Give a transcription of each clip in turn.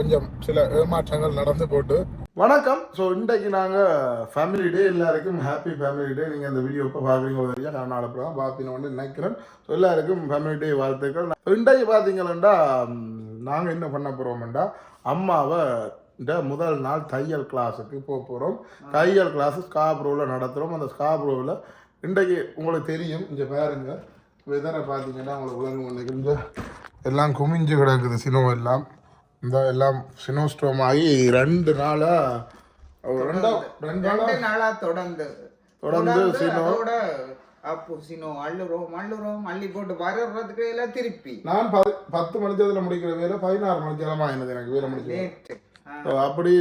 கொஞ்சம் சில ஏமாற்றங்கள் நடந்து போட்டு. வணக்கம். ஸோ இன்றைக்கு நாங்கள் ஃபேமிலி டே எல்லாருக்கும் ஹாப்பி ஃபேமிலி டே நீங்கள் இந்த வீடியோ இப்போ பார்க்குறீங்க வரைக்கும் நான் நாளை தான் பார்ப்பீங்கன்னு நினைக்கிறேன். ஸோ எல்லாருக்கும் ஃபேமிலி டே வாழ்த்துக்கள். இன்றைக்கு பார்த்தீங்களா நாங்கள் என்ன பண்ண போகிறோம்டா அம்மாவை இந்த முதல் நாள் தையல் கிளாஸுக்கு போக போகிறோம் தையல் கிளாஸு ஸ்காப்ரோவில் நடத்துகிறோம் அந்த ஸ்காப்ரோவில் இன்றைக்கு உங்களுக்கு தெரியும். இங்கே பாருங்க. வெதரை பார்த்தீங்கன்னா உங்களுக்கு விளங்கும். இந்த எல்லாம் குமிஞ்சு கிடக்குது சினோ எல்லாம். இந்த எல்லாம் சினோ ஸ்டோம் ஆகி ரெண்டு நாளாக ரெண்டா ரெண்டு நாளா ரெண்டு நாளா தொடர்ந்து. தொடர்ந்து சினோ. அப்போ சினோ அள்ளுறோம் அள்ளுறோம் அள்ளி போட்டு வர்றதுக்கு எல்லாம் திருப்பி. நான் பத்து மணிச்சதில் முடிக்கிற வேலை பதினாறு மணிச்சலமாக ஆயினது எனக்கு வேலை முடிச்சு அப்படி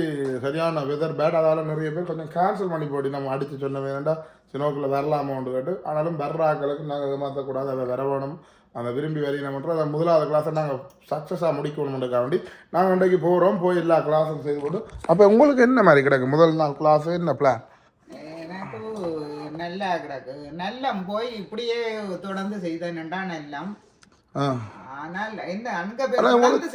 சரியான வெதர் பேட் அதால நிறைய பேர் கொஞ்சம் கேன்சல் பண்ணி போட்டு நம்ம அடித்து சொன்ன வேண்டாம் சினோக்கில் வரலாமான்னு கேட்டு ஆனாலும் வர்றாக்களுக்கு நாங்கள் ஏமாற்றக்கூடாது அதை வர வேணும் அதை விரும்பி வரையின மட்டும் அதை முதலாவது கிளாஸை நாங்கள் சக்ஸஸாக முடிக்கணும்ன்றக்காக வேண்டி நாங்கள் இன்றைக்கு போகிறோம் போய் எல்லா கிளாஸும் செய்து போட்டு அப்போ உங்களுக்கு என்ன மாதிரி கிடக்கு? முதல் நாள் கிளாஸ் என்ன பிளான் எனக்கு நல்லா கிடக்கு. நல்லா போய் இப்படியே தொடர்ந்து செய்தேன்டா எல்லாம். ஆனால் இந்த அங்க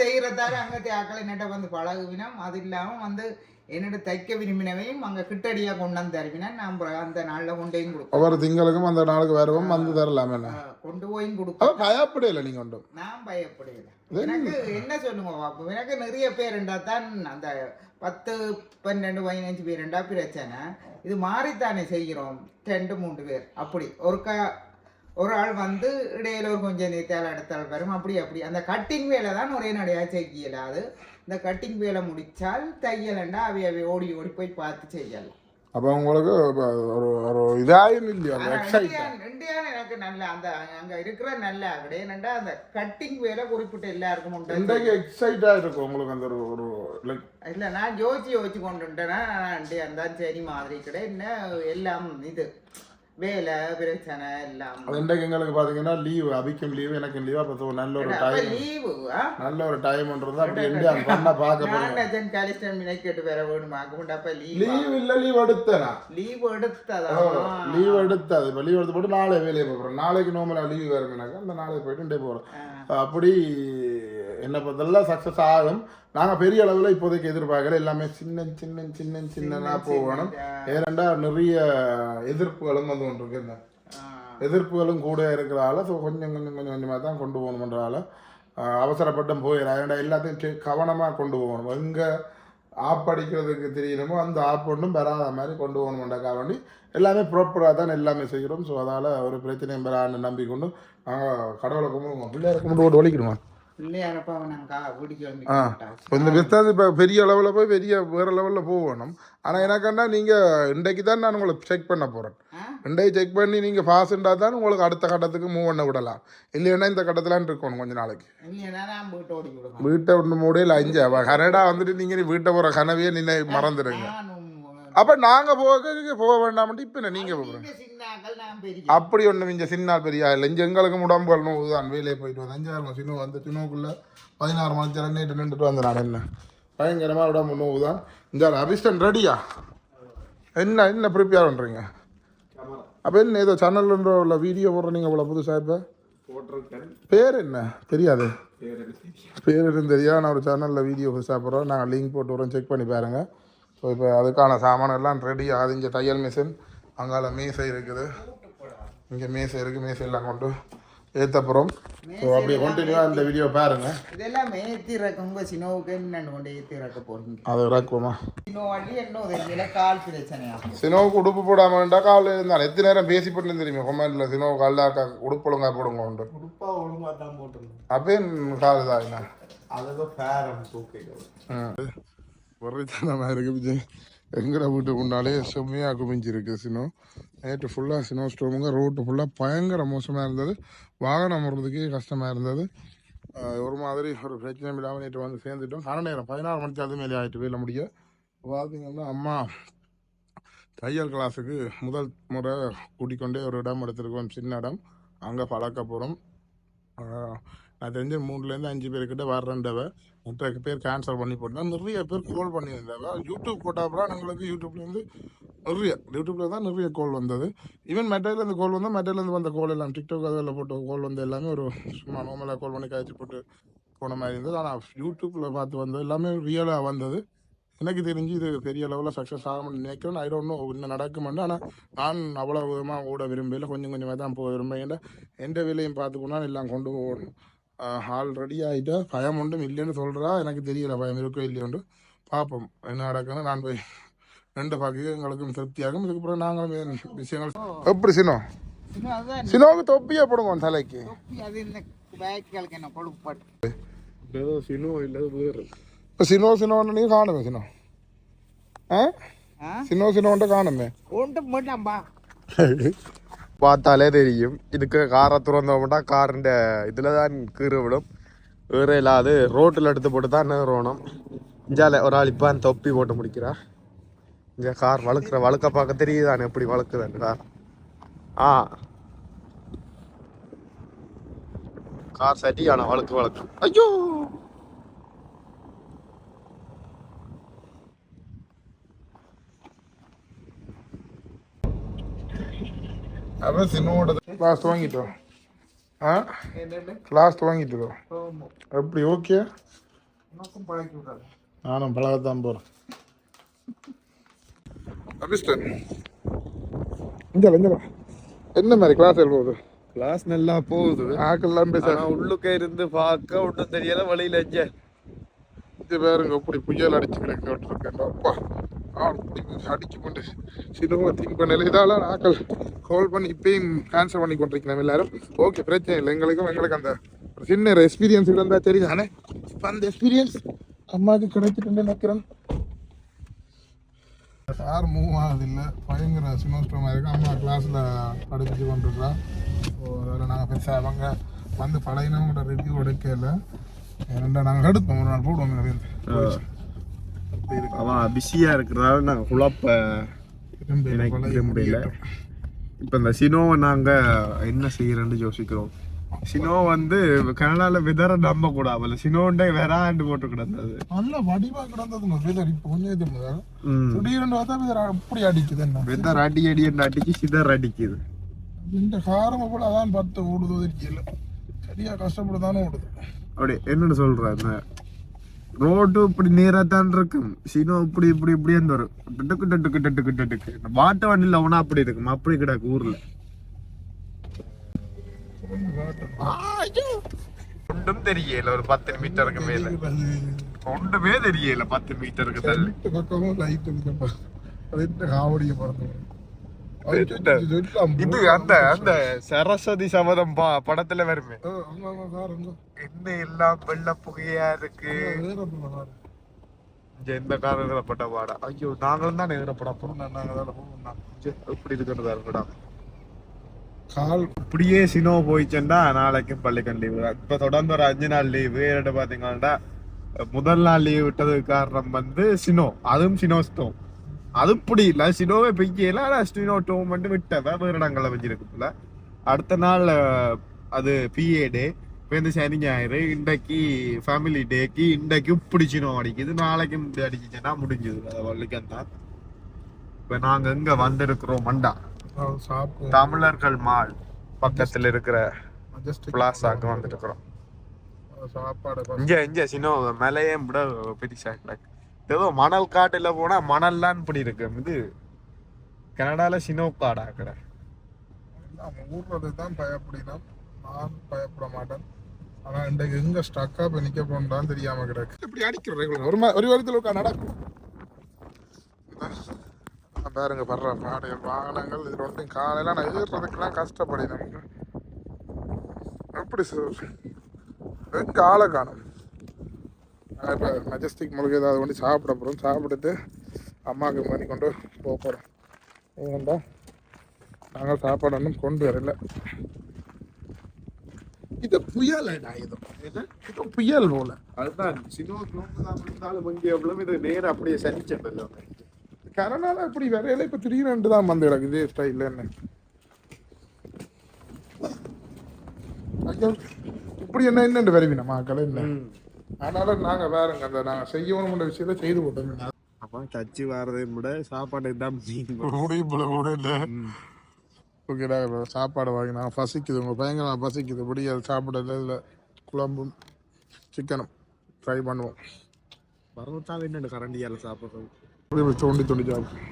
செய்யறதால அங்க ஆக்களை நட்ட வந்து பழகுவினம். அது இல்லாம வந்து என்னோட தைக்க விரும்பினவையும் அங்க கிட்டடியா கொண்டாந்து தருவினா நான் அந்த நாள்ல கொண்டையும் கொடுப்போம் ஒவ்வொரு திங்களுக்கும் அந்த நாளுக்கு வருவோம் வந்து தரலாம் என்ன? கொண்டு போயும் கொடுப்போம் பயப்படையில நீங்கள் ஒன்றும். நான் பயப்படல எனக்கு என்ன சொல்லுங்க பாப்போம் எனக்கு நிறைய பேர் இருந்தா தான் அந்த பத்து பன்னெண்டு பதினஞ்சு பேர் இருந்தா பிரச்சனை. இது மாறித்தானே செய்கிறோம் ரெண்டு மூன்று பேர். அப்படி. ஒருக்கா ஒரு ஆள் வந்து இடையில ஒரு கொஞ்சம் நீத்தால் அடுத்தாள் வரும். அப்படி அப்படி. அந்த கட்டிங் வேலை தான் ஒரே நடையா செய்யல அது இந்த கட்டிங் வேலை முடிச்சால் தையலண்டா அவை அவை ஓடி ஓடி போய் பார்த்து செய்யலாம். அப்போ உங்களுக்கு ஒரு ஒரு இதாயும் இல்லையா? இந்தியான் எனக்கு நல்ல அந்த அங்க இருக்கிற நல்ல கிடையாதுண்டா அந்த கட்டிங் வேலை குறிப்பிட்ட எல்லாருக்கும் உண்டு. இன்றைக்கு எக்ஸைட்டாக இருக்கும் உங்களுக்கு அந்த ஒரு ஒரு இல்ல நான் யோசிச்சு யோசிச்சு கொண்டுட்டேன்னா இந்தியான் தான் சரி மாதிரி கிடையாது என்ன எல்லாம் இது. வேலை பிரச்சனை எல்லாம். இன்றைக்கு எங்களுக்கு பார்த்தீங்கன்னா லீவு அபிக்கும் லீவு எனக்கும் லீவு அப்போ நல்ல ஒரு டைம் லீவு நல்ல ஒரு டைம்ன்றது அப்படி இருந்து அந்த பண்ண பார்க்க நான் கலிஸ்டன் மினைக்கெட்டு வேற வேணும். அப்ப லீவ் லீவ் இல்லை லீவ் எடுத்தேனா? லீவ் எடுத்ததா? லீவ் எடுத்தது. இப்போ லீவ் எடுத்து போட்டு நாளை வேலையை போகிறோம் நாளைக்கு நார்மலாக லீவ் வருங்கனாக்கா அந்த நாளைக்கு போயிட்டு போகிறோம் அப்படி என்ன பார்த்தெல்லாம் சக்ஸஸ் ஆகும். நாங்கள் பெரிய அளவில் இப்போதைக்கு எதிர்பார்க்கல. எல்லாமே சின்ன சின்ன சின்ன சின்னதாக போகணும். ஏனெண்டா நிறைய எதிர்ப்புகளும் வந்து கொண்டு இருக்கு எதிர்ப்புகளும் கூட இருக்கிறதால ஸோ கொஞ்சம் கொஞ்சம் கொஞ்சம் கொஞ்சமாக தான் கொண்டு போகணுன்றதால அவசரப்பட்டும் போயிடலாம் ஏன்டா எல்லாத்தையும் கவனமாக கொண்டு போகணும். எங்கே ஆப் அடிக்கிறதுக்கு தெரியணுமோ அந்த ஆப் ஒன்றும் பெறாத மாதிரி கொண்டு போகணுமெண்டாக்கா வேண்டி எல்லாமே ப்ராப்பராக தான் எல்லாமே செய்கிறோம். ஸோ அதால் ஒரு பிரச்சனையும் பெறான்னு நம்பிக்கொண்டு நாங்கள் கடவுளை கும்பிடுவோம். பிள்ளையார கும்பிட்டு ஓட்டு வலிக்கணுமா ஆ இப்போ இந்த பிஸ்னஸ் இப்போ பெரிய அளவில் போய் பெரிய வேறு லெவலில் போகணும். ஆனால் எனக்கண்டா நீங்கள் இன்றைக்கு தான் நான் உங்களை செக் பண்ண போகிறேன்? இன்றைக்கு செக் பண்ணி நீங்கள் ஃபாஸ்ட்டாக தான் உங்களுக்கு அடுத்த கட்டத்துக்கு மூவ் பண்ண விடலாம். இல்லைன்னா இந்த கட்டத்திலான் இருக்கணும் கொஞ்ச நாளைக்கு. வீட்டு ஒன்று மூடையில் அஞ்சு கனடா வந்துட்டு நீங்கள் வீட்டை போகிற கனவையே நின்று மறந்துடுங்க. அப்போ நாங்கள் போக போக வேண்டாம்ட்டு இப்போ நீங்கள் போகிறோம் அப்படி ஒன்று இங்கே சின்ன பெரிய இல்லை. இங்கே எங்களுக்கு உடம்புகள் நோவு தான் வேலையை போயிட்டு வந்து அஞ்சாயிரம் சின்ன வந்து சின்னக்குள்ளே பதினாறு மணி நேரம் நேற்று நின்றுட்டு வந்த நான் என்ன? பயங்கரமாக உடம்பு நோவு தான் இந்த அபிஸ்டன் ரெடியா என்ன என்ன ப்ரிப்பேர் பண்ணுறீங்க அப்போ என்ன ஏதோ சேனல்ன்ற உள்ள வீடியோ போடுற நீங்கள் இவ்வளோ புதுசாக இப்போ பேர் என்ன? தெரியாது? பேர் எதுவும் தெரியாது. நான் ஒரு சேனலில் வீடியோ புதுசாக போடுறோம் நாங்கள் லிங்க் போட்டு வரோம் செக் பண்ணி பாருங்க. ஸோ இப்போ அதுக்கான சாமான் எல்லாம் ரெடி ஆகுது இங்கே தையல் மிஷின் அங்கால மேசை இருக்குது. இங்கே மேசை இருக்குது மேசை எல்லாம் கொண்டு ஏற்ற போகிறோம் ஸோ அப்படியே கண்டினியூவாக இந்த வீடியோ பாருங்க. இதெல்லாம் ஏத்தி இறக்குங்க சினோவுக்கு என்னன்னு கொண்டு ஏத்தி இறக்க போறீங்க? அதை சினோ என்ன தெரியல கால் பிரச்சனையா சினோவுக்கு உடுப்பு போடாமல் வேண்டா காலையில் இருந்தால் எத்தனை நேரம் பேசி போட்டு தெரியுமா? கொமெண்ட்டில் சினோ காலைல உடுப்பு ஒழுங்கா போடுங்க உண்டு உடுப்பா ஒழுங்கா தான் போட்டிருந்தோம் அப்பே கால் தான் என்ன அதுதான் பேரம் தூக்கிடும் பொறைத்தனமாக இருக்குது எங்கட வீட்டு முன்னாலே செம்மையாக குமிஞ்சிருக்கு சினோ. நேற்று ஃபுல்லாக சினோ ஸ்டோமுங்க ரோட்டு ஃபுல்லாக பயங்கர மோசமாக இருந்தது. வாகனம் வர்றதுக்கே கஷ்டமாக இருந்தது. ஒரு மாதிரி ஒரு பிரச்சனையும் இல்லாமல் நேற்று வந்து சேர்ந்துட்டோம். கர நேரம் பதினாறு மணிக்கு அது மேலே ஆகிட்டு வேலை முடிய. பார்த்தீங்கன்னா அம்மா தையல் கிளாஸுக்கு முதல் முறை கூட்டிக்கொண்டே ஒரு இடம் எடுத்துருக்கோம் சின்ன இடம். அங்கே பழக்க போகிறோம் நான் தெரிஞ்ச மூணுலேருந்து அஞ்சு பேர்கிட்ட வர்றேன்டவ. முப்பது பேர் கேன்சல் பண்ணி போட்டால் நிறைய பேர் கால் பண்ணியிருந்தாங்க. யூடியூப் போட்டாப்புறம் எங்களுக்கு யூடியூப்லேருந்து நிறைய யூடியூப்பில் தான் நிறைய கோல் வந்தது. ஈவன் மெட்டையிலேருந்து கோல் வந்தால் மெட்டையிலேருந்து வந்த கோல் எல்லாம் டிக்டாக் அதில் போட்ட கோல் வந்து எல்லாமே ஒரு சும்மா நார்மலாக கோல் பண்ணி காய்ச்சி போட்டு போன மாதிரி இருந்தது. ஆனால் யூடியூப்பில் பார்த்து வந்தது எல்லாமே ரியலாக வந்தது. எனக்கு தெரிஞ்சு இது பெரிய லெவலில் சக்ஸஸ் ஆகும்னு நினைக்கிறேன். ஐ டோன்ட் நோ இன்னும் நடக்குமெண்டு ஆனால் நான் அவ்வளோ விதமாக ஓட விரும்பல. கொஞ்சம் கொஞ்சமாக தான் போக விரும்புகிறேன் எந்த வேலையும் பார்த்துக்கணும் எல்லாம் கொண்டு போகணும். ஆல்ரெடி ஆகிட்டா பயம் ஒன்றும் இல்லைன்னு சொல்கிறா எனக்கு தெரியல பயம் இருக்கோ இல்லையோண்டு பார்ப்போம் என்ன நடக்குன்னு நான் போய் ரெண்டு பார்க்க எங்களுக்கும் திருப்தியாகும் இதுக்கப்புறம் நாங்களும் விஷயங்கள். எப்படி சினோ? சினோவுக்கு தொப்பியே போடுவோம் தலைக்கு. இப்போ சினோ சினோன்னு நீ காணுமே சினோ. ஆ? சினோ சினோன்ட்டு காணுமே. ஒன்றும் மட்டும்பா பார்த்தாலே தெரியும். இதுக்கு காரை திறந்தோம்னா காருண்ட இதில் தான் கீறு விடும். வேறு இல்லாது ரோட்டில் எடுத்து போட்டு தான் நேரணும் இஞ்சால ஒரு ஆள் இப்போ தொப்பி போட்டு முடிக்கிறா. இந்த கார் வளர்க்குற வளர்க்க பார்க்க தெரியுதானே எப்படி வழுக்குதுன்னு கார் ஆ. கார் சரியான வழுக்கு வளர்க்கும் ஐயோ! அதான் சினோட கிளாஸ் துவங்கிட்டோம் ஆ? கிளாஸ் துவங்கிட்டோம் ஆமாம் எப்படி ஓகே நானும் பழகத்தான் போகிறேன் அபிஸ்டன் இந்த இந்த என்ன மாதிரி கிளாஸ் போகுது கிளாஸ் நல்லா போகுது. ஆக்கெல்லாம் பேச உள்ளுக்க இருந்து பார்க்க ஒன்றும் தெரியல வழியில எஞ்ச இது பாருங்க இப்படி புயல் அடிச்சு கிடக்க விட்டுருக்கேன் அப்பா. ஆள் இப்படி அடிச்சு கொண்டு சினிமா திங்க் பண்ணல. இதால ஆக்கள் கால் பண்ணி இப்பயும் கேன்சல் பண்ணி கொண்டிருக்கிறோம் எல்லாரும். ஓகே பிரச்சனை இல்லை. எங்களுக்கும் எங்களுக்கு அந்த ஒரு சின்ன எக்ஸ்பீரியன்ஸ் இருந்தா தெரியுதானே? இப்போ அந்த எக்ஸ்பீரியன்ஸ் அம்மாவுக்கு கிடைச்சிட்டு நினைக்கிறேன். கார் மூவ் ஆகுது பயங்கர சினோஸ்டமாக இருக்கு. அம்மா கிளாஸில் படிச்சுட்டு கொண்டிருக்கிறா ஸோ அதில் நாங்கள் பெருசாக அவங்க வந்து பழையனவங்களோட ரிவ்யூ எடுக்கல. ரெண்டா நாங்கள் எடுப்போம் ஒரு நாள் போடுவோம். அவன் பிஸியா இருக்கிறதால நாங்க குழப்ப இது முடியல இப்ப இந்த சினோவை நாங்க என்ன செய்யறோம்னு யோசிக்கிறோம். சினோ வந்து கனடால விதற நம்ப கூடாது சினோண்டே வேறாண்டு போட்டு கிடந்தது. நல்ல வடிவா கிடந்தது விதர். இப்போ கொஞ்சம் இது. திடீர்னு பார்த்தா விதர் அப்படி அடிக்குது என்ன? விதர் அடி அடி அடிச்சு சிதற அடிக்குது. இந்த காரம் கூட அதான் பத்து ஓடுதோ சரியா கஷ்டப்பட்டு ஓடுது. அப்படி என்னன்னு சொல்ற ரோடு இப்படி நேரா தான் இருக்கும். சினோ இப்படி இப்படி இப்படி அந்த ஒரு டட்டுக்கு டட்டுக்கு டட்டுக்கு. டட்டுக்கு மாட்டு வண்டியில் அவனா அப்படி இருக்கும். அப்படி கிடக்கு ஊர்ல. ஒன்றும் தெரியல. ஒரு பத்து மீட்டருக்கு மேல. ஒன்றுமே தெரியல. பத்து மீட்டருக்கு தள்ளி. பக்கமும் லைட் காவடியை பிறந்து இது அந்த அந்த சரஸ்வதி சபதம் பா படத்துல வருமே. என்ன எல்லாம் வெள்ள புகையா இருக்கு? இங்க எந்த காரம் ஏறப்பட்ட பாடா ஐயோ நாங்களும் தான் ஏறப்பட போறோம். இப்படி இருக்கிறதா இருக்கடா கால் இப்படியே சினோ போயிச்சுன்னா நாளைக்கு பள்ளிக்கண் லீவு இப்ப தொடர்ந்து ஒரு அஞ்சு நாள் லீவு ஏறிட்டு பாத்தீங்கன்னா முதல் நாள் லீவ் விட்டதுக்கு காரணம் வந்து சினோ. அதுவும் சினோ அது இப்படி இல்ல சினோவே பெய்யல ஆனா சினோ டோம் மட்டும் விட்டவ வேறு இடங்கள்ல வச்சிருக்குல்ல அடுத்த நாள் அது பிஏ டே இப்போ இந்த சனி ஞாயிறு. இன்றைக்கு ஃபேமிலி டேக்கு இன்றைக்கு இப்படி சினோ அடிக்குது. நாளைக்கு இப்படி அடிச்சுச்சுன்னா முடிஞ்சது. அது வள்ளிக்கன் தான் இப்ப நாங்க எங்க வந்திருக்கிறோம்? மண்டா. தமிழர்கள் மால் பக்கத்துல இருக்கிற வந்துட்டு இருக்கிறோம் சாப்பாடு இங்க இங்க சின்ன மலையே விட பெருசா கிடக்கு ஏதோ மணல் காட்டில் போனால் மணல்லாம் இப்படி இருக்கு. இது கனடாவில் சினோ காடா கடை. ஊர்றது தான் பயப்படினா நான் பயப்பட மாட்டேன். ஆனால் இன்றைக்கு எங்கே ஸ்டக்காக போய் நிற்க போன்றான்னு தெரியாமல் கிடக்கு. இப்படி அடிக்கிற ரெகுலர் ஒரு ஒரு வாரத்தில் உட்கா நடக்கும். பாருங்க படுற பாடைய வாகனங்கள் இது ரெண்டும் காலையில நான் ஏறுறதுக்கெல்லாம் கஷ்டப்படி நமக்கு. எப்படி சார் எங்கே ஆளை காணும்? இப்போ மெஜஸ்டிக் முழுக்க ஏதாவது கொண்டு சாப்பிட போகிறோம் சாப்பிட்டுட்டு அம்மாவுக்கு மாதிரி கொண்டு போக போகிறோம் ஏன்டா நாங்கள் சாப்பாடு ஒன்றும் கொண்டு வரல. இது புயலடா இது. இது இது புயல் போல. அதுதான் சினோ இருந்தாலும் இங்க எவ்வளவு இது நேரம் அப்படியே சனிச்சதில்ல கரனால இப்படி வரையில இப்ப திடீர்னு தான் வந்து கிடக்கு இதே ஸ்டைல் என்ன? இப்படி என்ன என்னண்டு வருவினா மக்கள் என்ன? அதனால நாங்க வேறங்க அந்த நாங்க செய்யணும்ன்ற விஷயத்த செய்து போட்டோம். அப்ப தச்சு வர்றதையும் விட சாப்பாடு தான் மீன் முடியும் போல கூட இல்லை. ஓகேடா இப்போ சாப்பாடு வாங்கி நான் பசிக்குது. உங்கள் பயங்கரமாக பசிக்குது. இப்படி அது சாப்பிடல இல்லை குழம்பும் சிக்கனும் ட்ரை பண்ணுவோம். பரோட்டா என்ன கரண்டியால சாப்பிடுறது? அப்படி இப்படி தோண்டி தோண்டி சாப்பிடும்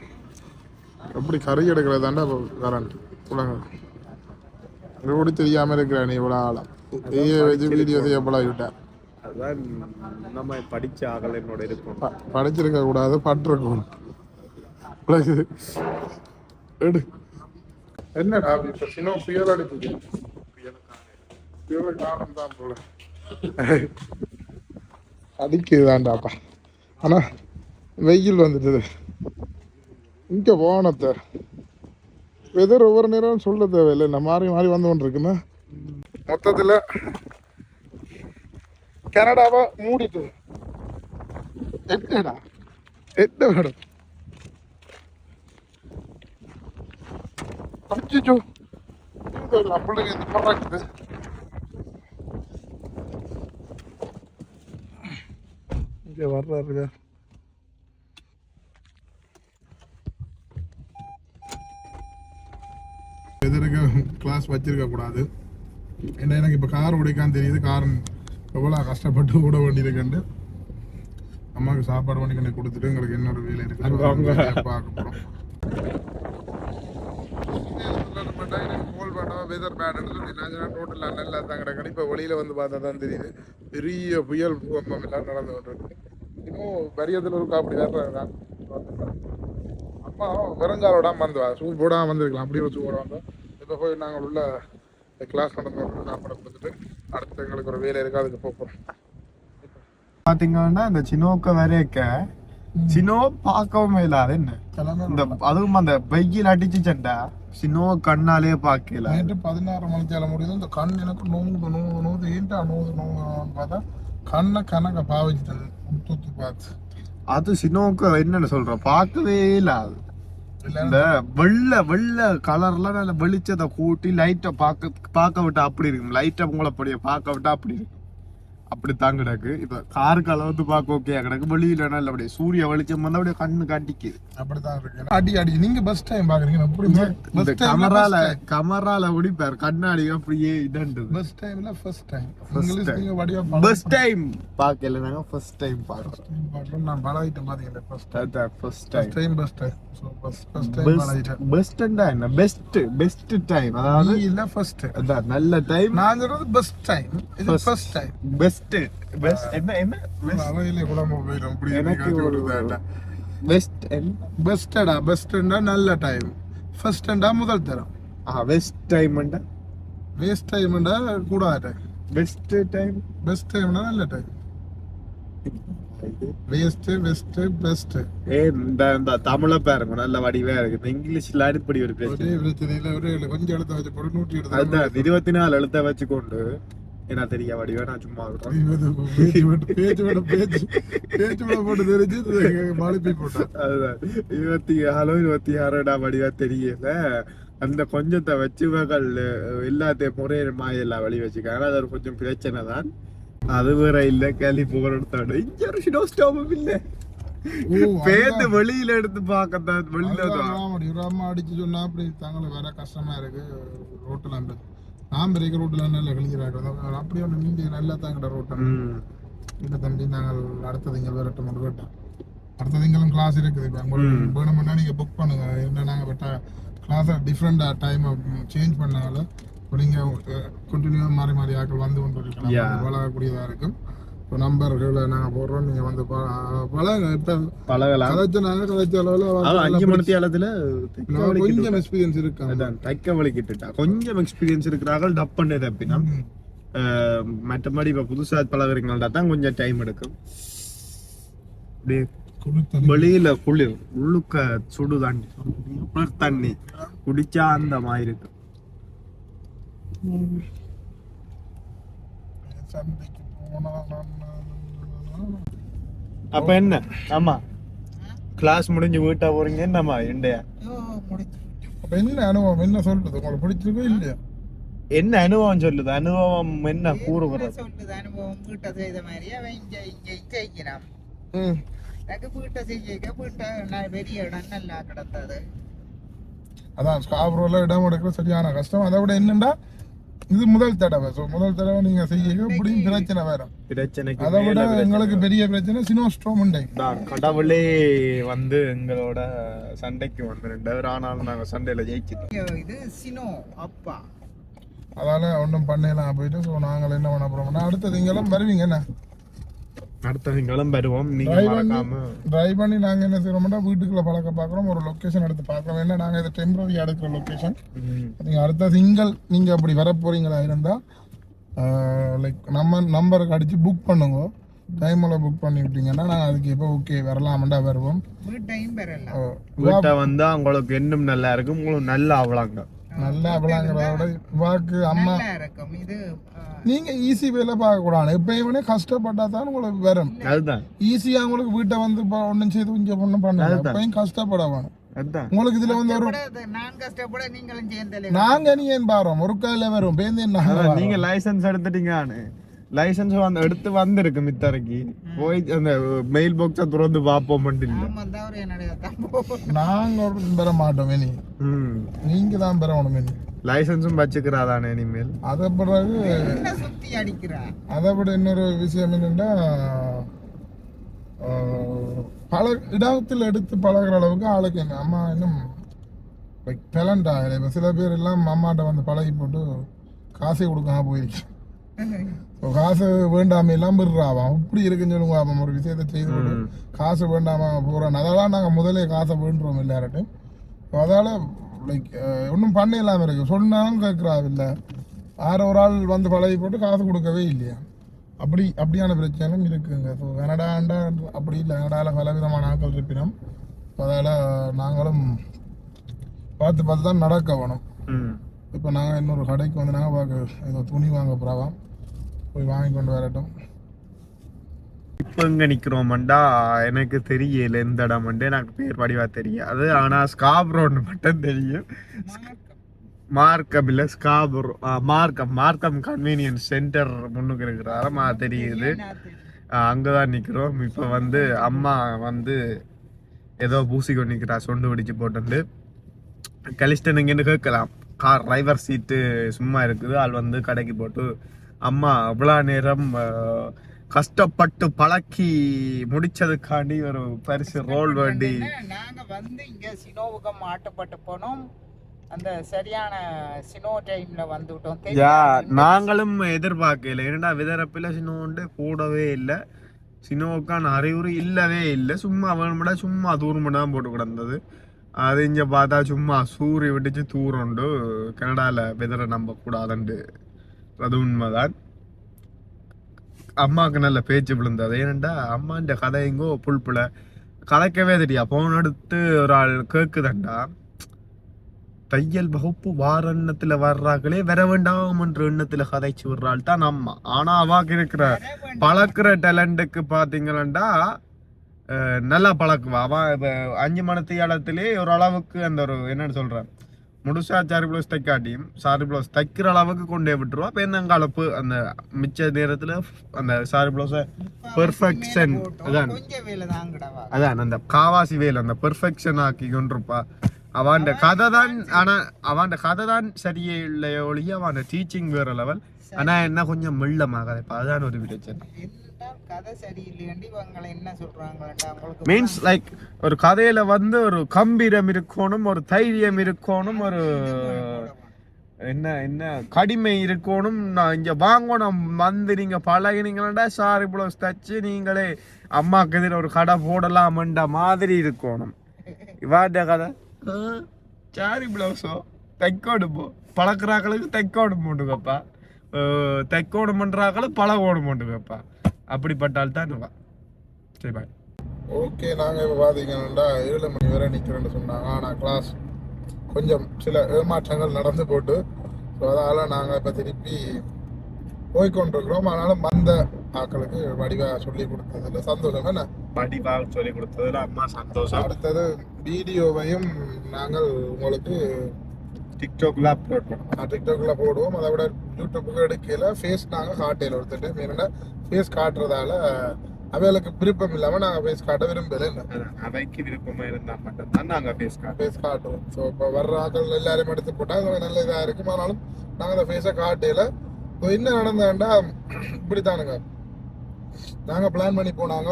எப்படி கறி எடுக்கிறதாண்டா கரண்ட் உலகம் இது கூட தெரியாம இருக்கிற நீ இவ்வளோ ஆளா? ஏ வச்சு வீடியோ எவ்வளோ விட்டேன் அதுதான் நம்ம படிச்ச ஆகல என்னோட இருக்கும் படிச்சிருக்க கூடாது பட்டிருக்கணும். எடு. என்னடா இப்ப சின்ன புயல் அடிக்குது? புயல் காரணம் தான் போல. அடிக்குதாண்டாப்பா ஆனா வெயில் வந்துட்டுது. இங்க போனத்த. வெதர் ஒவ்வொரு நேரம் சொல்ல தேவையில்லை. நம்ம மாறி மாறி வந்து கொண்டு இருக்குன்னா மொத்தத்துல கனடாவை மூடிட்டு. என்னடா? என்ன மேடம் அச்சோ நம்மளுக்கு இந்த பறாக்குது இங்க வர்றாருங்க. எதிர்க்க கிளாஸ் வச்சிருக்க கூடாது. என்ன எனக்கு இப்போ கார் ஓடிக்கான்னு தெரியுது. கார் எவ்வளோ கஷ்டப்பட்டு ஓட வேண்டியிருக்குன்ட்டு அம்மாவுக்கு சாப்பாடு பண்ணி கொண்டு கொடுத்துட்டு எங்களுக்கு இன்னொரு வேலை இருக்கு. பார்க்க போகிறோம் வெதர் பேட்னு சொல்லி நான் ரோட்டில் நல்லா தான் கிடக்கு இப்போ வெளியில் வந்து பார்த்தா தான் தெரியுது பெரிய புயல் பூகம்பம் எல்லாம் நடந்து கொண்டிருக்கு இன்னும் பெரியதில் இருக்கா அப்படி வேற அம்மா வெறுங்காலோடாம வந்துவா ஷூ போடாம வந்திருக்கலாம் அப்படியே ஷூ போடாம இப்போ போய் நாங்கள் உள்ள கிளாஸ் நடந்து சாப்பாடு கொடுத்துட்டு அடுத்து எங்களுக்கு ஒரு வேலை இருக்கு அதுக்கு போக போகிறோம் பாத்தீங்கன்னா இந்த சினோக்க வரைக்க சினோ பார்க்கவும் இல்லாத என்ன? கிளம்ப இந்த அதுவும் அந்த வெயில் அடிச்சு சண்டா சினோ கண்ணாலே பார்க்கல. நைட்டு பதினாறு மணிக்கால முடியுது இந்த கண் எனக்கு நோவுது நோவு நோவுது ஏன்டா நோவுது நோவுன்னு பார்த்தா கண்ணை கணக்க பாவிச்சுட்டது உத்து பார்த்து. அது சினோக்கு என்னன்னு சொல்ற பார்க்கவே இல்லாது. இல்லை இந்த வெள்ளை வெள்ளை கலர்லாம் நல்ல வெளிச்சத்தை கூட்டி லைட்டை பார்க்க பார்க்க விட்டா அப்படி இருக்கும். லைட்டை உங்களை அப்படியே பார்க்க விட்டா அப்படி இருக்கும். அப்படி தான் கிடக்கு. இப்ப காருக்கு அளவுக்கு பார்க்க ஓகே கிடக்கு. வெளியில நல்ல அப்படியே சூரிய வெளிச்சம் வந்து அப்படியே கண்ணு காட்டிக்குது. அப்படிதான் இருக்கு. அடி அடி. நீங்க பஸ் டைம் பாக்குறீங்க எப்படி கமரால கமரால ஓடிப்பாரு. கண்ணாடி அப்படியே இதன்றது. பஸ் டைம்ல ஃபர்ஸ்ட் டைம் இங்கிலீஷ். நீங்க வடிவா பஸ் டைம் பார்க்கல நாங்க ஃபர்ஸ்ட் டைம் பார்க்கறோம். பாக்குறோம் நான் பழகிட்டேன் பாத்தீங்களா ஃபர்ஸ்ட் அதான் first time time bus time so bus first time பழகிட்டேன் பெஸ்ட் என்ன? பெஸ்ட் பெஸ்ட் டைம் அதாவது இல்ல ஃபர்ஸ்ட் அதான் நல்ல டைம் நான் சொல்றது பஸ் டைம் இது. ஃபர்ஸ்ட் டைம் பெஸ்ட் பெஸ்ட் என்ன என்ன? அவையிலே குழம்பு போயிடும். இப்படி எனக்கு எனக்கு பெஸ்ட் பெஸ்டடா பெஸ்டா நல்ல டைம் ஃபர்ஸ்டா முதல் தரம். ஆ பெஸ்ட் டைம் வேஸ்ட் டைம்டா கூடாத. டைம் பெஸ்ட் டைம் பெஸ்ட் டைம்னா நல்ல டைம் வேஸ்ட் வெஸ்ட் பெஸ்ட் ஏ இந்த இந்த தமிழ பாருங்க நல்ல வடிவா இருக்கு இங்கிலீஷ்ல அடிப்படி ஒரு பேச்சு ஒரே பிரச்சனையில ஒரே கொஞ்சம் எழுத்த வச்சு போட்டு நூற்றி எடுத்து இருபத்தி நாலு எழுத்த வச்சுக்கொண்டு என்ன தெரிய வடிவா நான் சும்மா போட்டு தெரிஞ்சு இருபத்தி ஆறோ இருபத்தி ஆறோடா வடிவா தெரியல. அந்த கொஞ்சத்தை வச்சு இவர்கள் எல்லாத்தையும் முறை மாயெல்லாம் வழி வச்சுக்காங்க. அது ஒரு கொஞ்சம் பிரச்சனை தான். அது வேற இல்ல கேள்வி போகிறோட இங்க ஒரு ஷிடோ ஸ்டோவும் இல்ல பேத்து வெளியில எடுத்து பார்க்கத்தான் வெளியில அடிச்சு சொன்னா அப்படி தாங்களுக்கு வேற கஷ்டமா இருக்கு. ரோட்டுல பெரிய ரோட்டுல நல்ல கழிக்கிறாங்க. அப்படியே ஒன்று நீங்க நல்லா தாங்கட ரோட்டில் ம். இந்த தம்பி நாங்கள் அடுத்த திங்கள் விரட்ட மட்டும் விட்டோம் அடுத்த திங்களும் கிளாஸ் இருக்குது. இப்போ உங்களுக்கு வேணும்னா நீங்கள் புக் பண்ணுங்க. என்ன நாங்கள் விட்டா கிளாஸை டிஃப்ரெண்டாக டைம் சேஞ்ச் பண்ணாலும் இப்போ நீங்கள் கண்டினியூவாக மாறி மாறி ஆட்கள் வந்து கொண்டு. இருக்கலாம் பழகக்கூடியதாக இருக்கும். இப்போ நம்பர்களை நாங்கள் போடுறோம். நீங்கள் வந்து ப- பழகுங்க இப்போ பழகலாம். கதைச்ச நாங்கள் கதைச்ச அளவில் அஞ்சு மணி அளத்துல கொஞ்சம் எக்ஸ்பீரியன்ஸ் இருக்கு அதான் தைக்க வலிக்கிட்டுட்டா. கொஞ்சம் எக்ஸ்பீரியன்ஸ் இருக்கிறார்கள் டப் அப்படின்னா அஹ், மற்றபடி இப்ப புதுசா பழகுறீங்கள்டா தான் கொஞ்சம் டைம் எடுக்கும். அப்படியே வெளியில குளிர் உள்ளுக்க சுடு தண்ணி குளிர் தண்ணி குடிச்சா அந்த மாதிரி இருக்கு சந்தைக்கு போனால் அப்ப என்ன? ஆமா. கிளாஸ் முடிஞ்சு வீட்டா போறீங்க என்னம்மா இண்டையா அப்போ என்ன அனுபவம்? என்ன சொல்றது? உங்களுக்கு பிடிச்சிருக்கோ இல்லையா? என்ன அனுபவம் சொல்லுது? அனுபவம் என்ன கூறுகிறது? சொல்லுது? அனுபவம் வீட்டை செய்த மாதிரி அவன் இங்க இங்க இங்க இருக்கிறான் எனக்கு வீட்டை செய்ய வீட்டை நான் பெரிய இடம் நல்லா கிடந்தது. அதான் ஸ்காப்ரோல இடம் எடுக்கிற சரியான கஷ்டம். அதை விட என்னண்டா? இது முதல் தடவை. ஸோ முதல் தடவை நீங்க செய்ய இப்படியும் பிரச்சனை வரும் பிரச்சனைக்கு அதை விட. எங்களுக்கு பெரிய பிரச்சனை சினோஸ்ட்ரோம் தான் கடவுளே வந்து எங்களோட சண்டைக்கு வந்து ரெண்டு ஆனாலும் நாங்க சண்டையில ஜெயிச்சிட்டோம். இது சினோ அப்பா. அதால ஒன்றும் பண்ணலாம் போயிட்டு ஸோ நாங்கள் என்ன பண்ண போறோம்னா அடுத்த திங்களும் வருவீங்க என்ன? அடுத்த திங்களும் வருவோம். நீங்க Drive பண்ணி- மறக்காம. ட்ரைவ் பண்ணி நாங்கள் என்ன செய்யறோம்னா வீட்டுக்குள்ள பழக்க பார்க்குறோம். ஒரு லொக்கேஷன் எடுத்து பார்க்குறோம். ஏன்னா நாங்கள் இது டெம்பரரி எடுக்கிற லொக்கேஷன். நீங்கள் அடுத்த திங்கள் நீங்கள் அப்படி வர போறீங்களா இருந்தால் லைக் நம்ம நம்பருக்கு அடித்து புக் பண்ணுங்க. டைமில் புக் பண்ணி விட்டீங்கன்னா நாங்கள் அதுக்கு எப்போ ஓகே வரலாமண்டா வருவோம். வீட்டை வந்தா உங்களுக்கு இன்னும் நல்லா இருக்கும். உங்களுக்கு நல்லா அவளாங்க நல்லா அப்படிங்கிறத விட வாக்கு அம்மா. நல்லா இருக்கும் இது ஆ, நீங்க ஈஸி வேலை பார்க்க கூடாது எப்பயுமே கஷ்டப்பட்டா தான் உங்களுக்கு வரும். அதுதான். ஈஸியா உங்களுக்கு வீட்டை வந்து ஒன்றும் செய்து கொஞ்சம் ஒன்றும் பண்ணல. எப்பயும் கஷ்டப்பட வேணும். உங்களுக்கு இதுல வந்து ஒரு நாங்க நீ ஏன் பாரோம் ஒரு காலையில வரும் பேருந்து நாங்க லைசன்ஸ் எடுத்துட்டீங்கன்னு லைசன்ஸ் வந்து எடுத்து வந்திருக்கு மித்தரைக்கு போய் அந்த மெயில் பாக்ஸை திறந்து பார்ப்போம் மட்டும் இல்ல ஆமா தான் என்னுடைய தம்பு நாங்க ஒரு பெற மாட்டோம் இனி ம் நீங்க தான் பெறணும் இனி லைசன்ஸும் வச்சுக்கிறாதானே இனிமேல் அதை பிறகு என்ன சுத்தி அடிக்கிறா அதை விட இன்னொரு விஷயம் என்னன்னா பல இடத்தில் எடுத்து பழகுற அளவுக்கு ஆளுக்கு என்ன அம்மா இன்னும் டேலண்ட் ஆகலை இப்போ சில பேர் எல்லாம் அம்மாட்ட வந்து பழகி போட்டு காசே கொடுக்காம போயிருக்கு இப்போ காசு வேண்டாம எல்லாம் விடுறாவாம் இப்படி இருக்குன்னு சொல்லுங்க அவன் ஒரு விஷயத்தை செய்து. காசு வேண்டாம போறான். அதெல்லாம் நாங்கள் முதலே காசை வேண்டுறோம் எல்லார்ட்டும் அதால லைக் ஒன்றும் பண்ண இல்லாமல் இருக்கு. சொன்னாலும் கேட்குறாவு இல்லை. யாரோ ஒரு ஆள் வந்து பழகி போட்டு காசு கொடுக்கவே இல்லையா? அப்படி அப்படியான பிரச்சனையும் இருக்குங்க. ஸோ கனடாண்டா அப்படி இல்லை. கனடாவில் பல விதமான ஆட்கள் இருப்பினோம் அதால் நாங்களும் பார்த்து பார்த்து தான் நடக்க வேணும். இப்போ நாங்கள் இன்னொரு கடைக்கு வந்து நாங்கள் பார்க்க ஏதோ துணி வாங்க போகிறாவாம் போய் வாங்கி கொண்டு வரட்டும். இப்போ இங்க நிக்கிறோம்டா எனக்கு தெரியல எந்த இடம்ண்டு எனக்கு பேர் படிவா தெரியாது. ஆனா ஸ்காப்ரோன்னு மட்டும் தெரியும். மார்க்கம் இல்ல ஸ்காப்ரோ மார்க்கம் மார்க்கம் கன்வீனியன்ஸ் சென்டர் முன்னுக்கு இருக்கிறாரு. மா தெரியுது. ஆஹ் அங்கதான் நிக்கிறோம். இப்ப வந்து அம்மா வந்து ஏதோ பூசி கொண்டு நிக்கிறா சொண்டு பிடிச்சு போட்டு கலிஸ்டன் இங்கன்னு கேட்கலாம். கார் டிரைவர் சீட்டு சும்மா இருக்குது. ஆள் வந்து கடைக்கு போட்டு அம்மா அவ்வளோ நேரம் கஷ்டப்பட்டு பழக்கி முடிச்சதுக்காண்டி ஒரு பரிசு ரோல் வேண்டி நாங்க வந்து இங்க சினோவுக்கு மாட்டப்பட்டு போனோம். அந்த சரியான சினோ டைம்ல வந்து விட்டோம் யா நாங்களும் எதிர்பார்க்கல. ஏன்னா விதரப்பில் சின்னோண்டு கூடவே இல்லை. சின்னோவுக்கான அறிகுறி இல்லவே இல்லை. சும்மா வேணும்டா சும்மா தூரம் தான் போட்டு கிடந்தது. அது இங்கே பார்த்தா சும்மா சூரிய விட்டுச்சு தூரண்டு. கனடாவில் விதரை நம்ப கூடாதுண்டு அது உண்மைதான். அம்மாவுக்கு நல்ல பேச்சு விழுந்தது. ஏனண்டா அம்மாண்ட கதை எங்கோ புல்புல கலைக்கவே தெரியா போன் எடுத்து ஒரு ஆள் கேட்குதண்டா தையல் வகுப்பு வார எண்ணத்துல வர்றாங்களே வர வேண்டாம் என்ற எண்ணத்தில் கதைச்சு விடுறாள் தான் அம்மா. ஆனால் அவாக்கு இருக்கிற பழக்கிற டேலண்ட்டுக்கு பார்த்தீங்களா நல்லா பழக்குவா. அவன் இப்போ அஞ்சு மணத்து இடத்துலேயே ஓரளவுக்கு அந்த ஒரு என்னன்னு சொல்கிறேன் முழுசா சாரி ப்ளவுஸ் தைக்காட்டியும் சாரி ப்ளவுஸ் தைக்கிற அளவுக்கு கொண்டே விட்டுருவா. இப்போ என்ன அளப்பு அந்த மிச்ச நேரத்துல அந்த சாரி ப்ளவுஸை பெர்ஃபெக்ஷன் அதான். அதான் அந்த காவாசி வேல் அந்த பெர்ஃபெக்ஷன் ஆக்கி கொண்டிருப்பா. அவன் கதை தான் ஆனா அவன் கதை தான் சரியே இல்லையோ ஒழிய அவன் டீச்சிங் வேற லெவல் ஆனா என்ன கொஞ்சம் மெல்லமாக அதான் ஒரு பிரச்சனை கதை சரியில்லையாண்டி இவங்களை என்ன உங்களுக்கு மீன்ஸ் லைக் ஒரு கதையில வந்து ஒரு கம்பீரம் இருக்கணும் ஒரு தைரியம் இருக்கணும் ஒரு என்ன என்ன கடிமை இருக்கணும். நான் இங்க வாங்கணும் வந்து நீங்க பழகினீங்களா சாரி ப்ளவுஸ் தச்சு நீங்களே அம்மாக்கு எதிர ஒரு கடை போடலாமன்ற மாதிரி இருக்கணும். இவாண்ட கதை? சாரி ப்ளவுஸோ தைக்கோடுமோ பழக்கிறாக்களுக்கு தைக்கோடும் போட்டுக்கப்பா. தைக்கோடும் பண்றாக்களும் பழகோடும் போட்டுக்கப்பா. அப்படிப்பட்டால் தான் இவா சரி பாய் ஓகே நாங்கள் இப்போ பார்த்தீங்கன்னா ஏழு மணி வரை நிற்கிறோன்னு சொன்னாங்க. ஆனால் கிளாஸ் கொஞ்சம் சில ஏமாற்றங்கள் நடந்து போட்டு ஸோ அதனால் நாங்கள் இப்போ திருப்பி போய்கொண்டிருக்கிறோம் ஆனாலும் வந்த ஆக்களுக்கு வடிவாக சொல்லி கொடுத்ததில் சந்தோஷம். என்ன? படிவா சொல்லி கொடுத்ததுல அம்மா சந்தோஷம். அடுத்தது வீடியோவையும் நாங்கள் உங்களுக்கு டிக்டாக்ல அப்லோட் பண்ணோம் டிக்டாக்ல போடுவோம். அதை விட யூடியூப்புக்கு எடுக்கல. ஃபேஸ் நாங்கள் காட்டையில் ஒருத்தட்டு ஏன்னா ஃபேஸ் காட்டுறதால அவைகளுக்கு விருப்பம் இல்லாம நாங்க ஃபேஸ் காட்ட விரும்பல. அதான், அவைக்கு விருப்பமா இருந்தா மட்டும்தான் நாங்க ஃபேஸ் காட்டுவோம். ஃபேஸ் காட்டுவோம். ஸோ இப்போ வர்ற ஆட்கள் எல்லாரும் எடுத்து போட்டா அது நல்ல இதாக இருக்கும். ஆனாலும் நாங்கள் அந்த ஃபேஸை காட்டையில ஸோ என்ன நடந்தாண்டா இப்படித்தானுங்க. நாங்கள் பிளான் பண்ணி போனாங்க.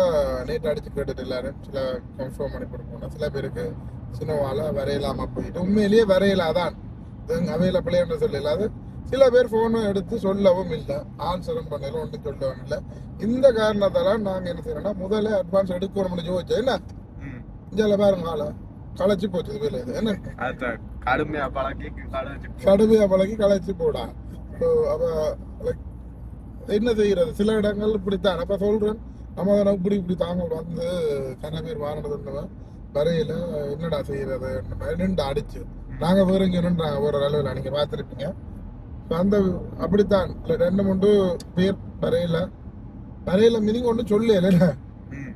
நேற்று அடிச்சு கேட்டுட்டு எல்லாரும். சில கன்ஃபார்ம் பண்ணி போட்டு போனோம். சில பேருக்கு சின்னவால வரையலாமா போயிட்டு. உண்மையிலேயே வரையலாதான். அவைலபிள்ன்ற சொல்ல இல்லாது சில பேர் ஃபோனை எடுத்து சொல்லவும் இல்லை. ஆன்சரும் பண்ணல ஒன்றும் சொல்லவும் இல்லை. இந்த காரணத்தால நாங்கள் என்ன செய்யறோம்னா முதல்ல அட்வான்ஸ் எடுக்கணும்னு யோசிச்சோம் என்ன. இங்கே பாருங்க ஆளை. களைச்சு போச்சு வேலை இது என்ன? அதான் கடுமையா பழகி கடுமையா பழகி களைச்சு போடா. அவ like, என்ன செய்யறது? சில இடங்கள் இப்படித்தான். அப்ப சொல்றேன். நம்ம தானே இப்படி இப்படி தாங்க வந்து கன பேர் வாங்கினது வரையில என்னடா செய்யறது? நின்று அடிச்சு. நாங்க வேற இங்க நின்றாங்க ஒரு அளவில். நீங்க பார்த்துருப்பீங்க. அந்த அப்படித்தான். இல்லை ரெண்டு மூன்று பேர் வரையில. வரையில மீனிங் ஒன்றும் சொல்லல ம்.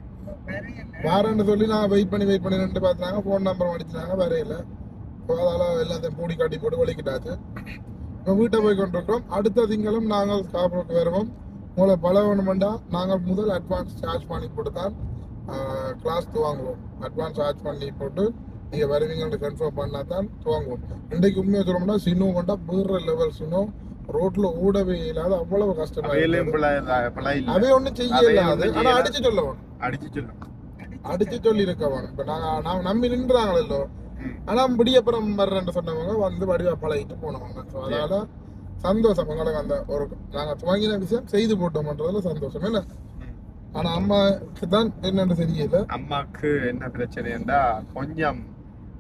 வாரன்னு சொல்லி நான் வெயிட் பண்ணி வெயிட் பண்ணி ரெண்டு பார்த்தாங்க ஃபோன் நம்பர் அடிச்சினாங்க வரையில. இப்போ அதெல்லாம் எல்லாத்தையும் மூடி காட்டி போட்டு வலிக்கிட்டாச்சு. இப்போ வீட்டை போய் கொண்டிருக்கிறோம். அடுத்த திங்களும் நாங்கள் சாப்பிட்றதுக்கு வருவோம். உங்களை பழகணுமெண்டா நாங்கள் முதல் அட்வான்ஸ் சார்ஜ் பண்ணி போட்டு தான் கிளாஸ் துவாங்குவோம். அட்வான்ஸ் சார்ஜ் பண்ணி போட்டு நீங்கள் வருவீங்கன்னு கன்ஃபார்ம் பண்ணா தான் துவாங்குவோம். இன்றைக்கு உண்மையை சொல்லணும்னா சினு கொண்டா வேற லெவல் சினு ரோட்ல ஓடவே இல்லாத அவ்வளவு கஷ்டமா. அவை ஒன்றும் செய்ய இல்லாது ஒண்ணும் ஆனா செய்யல. அடிச்சு சொல்லணும் அடிச்சு அடிச்சு சொல்லி இருக்கவன் இப்ப நாங்க நாங்க நம்பி நின்றாங்களோ ம். ஆனா விடியப்புறம் வர்றேன்னு சொன்னவங்க வந்து வடிவா பழகிட்டு போனவங்க. So, அதனால சந்தோஷம். எங்களுக்கு அந்த ஒரு நாங்க துவங்கின விஷயம் செய்து போட்டோம்ன்றதுல சந்தோஷம். என்ன? ஆனா அம்மாக்கு தான் என்னன்னு தெரியல. அம்மாக்கு என்ன பிரச்சனைன்னா கொஞ்சம்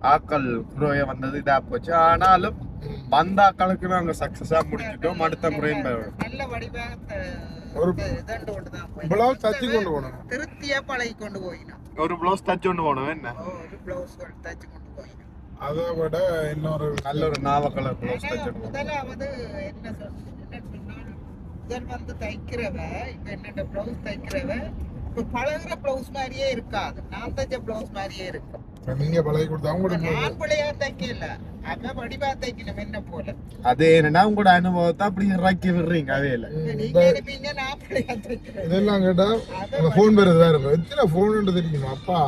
ஆக்கள் குரோய வந்தது இதா போச்சு. ஆனாலும் வந்த ஆக்களுக்கு நாங்க சக்சஸா முடிச்சிட்டோம். அடுத்த முறையும் ஒரு- பிளவுஸ் தச்சு கொண்டு போகணும் திருப்தியா பழகி கொண்டு போயினான் ஒரு ப்ளவுஸ் தச்சு கொண்டு போனோம். என்ன? ஒரு பிளவுஸ் தச்சு கொண்டு போயினான் அதை விட இன்னொரு நல்ல ஒரு நாவ கலர் ப்ளவுஸ் தச்சு கொண்டு போனோம். முதலாவது என்ன சொல் என்ன சொன்னால் முதல் வந்து தைக்கிறவ இப்ப என்னோட பிளவுஸ் தைக்கிறவ இப்ப பழகுற பிளவுஸ் மாதிரியே இருக்காது. நான் தைச்ச பிளவுஸ் மாதிரியே இருக்கும் நீங்க பழகி கொடுத்தா உங்களுக்கு அது என்னன்னா உங்களோட அனுபவத்தை அப்படி இறக்கி விடுறீங்க அவையில இதெல்லாம் கேட்டா அந்த ஃபோன் பேர் தான் இருக்கும். எத்தனை ஃபோன் தெரியுமா அப்பா?